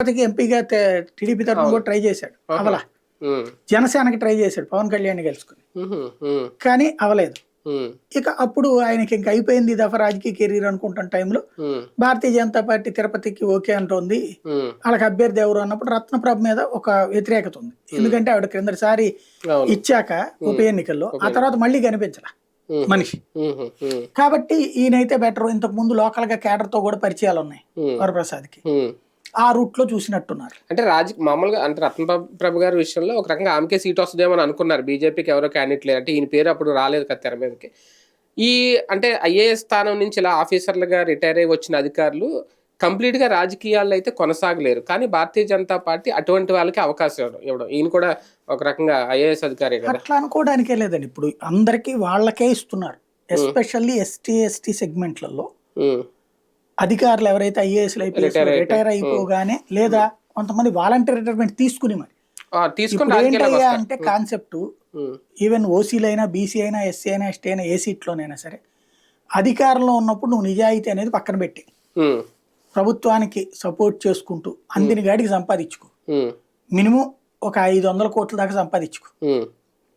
తిరుపతికి ఎంపీగా టీడీపీ తరఫున కూడా ట్రై చేశాడు. అవలా. జనసేనకి ట్రై చేశాడు పవన్ కళ్యాణ్ గెలుచుకుని. కానీ అవలేదు. ఇక అప్పుడు ఆయనకి ఇంక అయిపోయింది దఫా రాజకీయ కెరీర్ అనుకుంటున్న టైంలో భారతీయ జనతా పార్టీ తిరుపతికి ఓకే అంటోంది. వాళ్ళకి అభ్యర్థి ఎవరు అన్నప్పుడు రత్నప్రభ మీద ఒక వ్యతిరేకత ఉంది. ఎందుకంటే ఆవిడ క్రిందసారి ఇచ్చాక ఉప ఎన్నికల్లో ఆ తర్వాత మళ్ళీ కనిపించల మనిషి. కాబట్టి ఈయనైతే బెటర్. ఇంతకు ముందు లోకల్గా కేడర్తో కూడా పరిచయాలు ఉన్నాయి ఉమ్, వరప్రసాద్కి. ఉమ్. ఆ రూట్లో చూసినట్టున్నారు. అంటే రాజ మామూలుగా అంటే రత్న ప్రభు గారి విషయంలో ఒక రకంగా ఆమెకే సీట్ వస్తుందేమో అని అనుకున్నారు. బీజేపీకి ఎవరో క్యాండిడేట్ లేరు. అంటే ఈయన పేరు అప్పుడు రాలేదు కదా తెర మీదకి. ఈ అంటే ఐఏఎస్ స్థానం నుంచి ఇలా ఆఫీసర్లుగా రిటైర్ అయ్యి వచ్చిన అధికారులు కంప్లీట్గా రాజకీయాల్లో అయితే కొనసాగలేరు. కానీ భారతీయ జనతా పార్టీ అటువంటి వాళ్ళకి అవకాశం ఇవ్వడం ఈయన కూడా ఒక రకంగా ఐఏఎస్ అధికారి అట్లా అనుకోవడానికే లేదండి. ఇప్పుడు అందరికీ వాళ్ళకే ఇస్తున్నారు. ఎస్పెషల్లీ ఎస్టీ ఎస్టీ సెగ్మెంట్లలో అధికారులు ఎవరైతే ఐఏఎస్ Retire అయిపోయి- రిటైర్ అయిపోగానే లేదా కొంతమంది వాలంటీర్ రిటైర్మెంట్ తీసుకుని మరి. ఏంటయ్యా అంటే కాన్సెప్ట్ ఈవెన్ ఓసీలు అయినా బీసీ అయినా ఎస్సీ అయినా ఎస్టీ అయినా ఏ సీట్లోనైనా సరే అధికారంలో ఉన్నప్పుడు నువ్వు నిజాయితీ అనేది పక్కన పెట్టి ఉమ్, ప్రభుత్వానికి సపోర్ట్ చేసుకుంటూ అందిన గాడికి సంపాదించుకో. మినిమం ఒక ఐదు వందల కోట్ల దాకా సంపాదించుకో.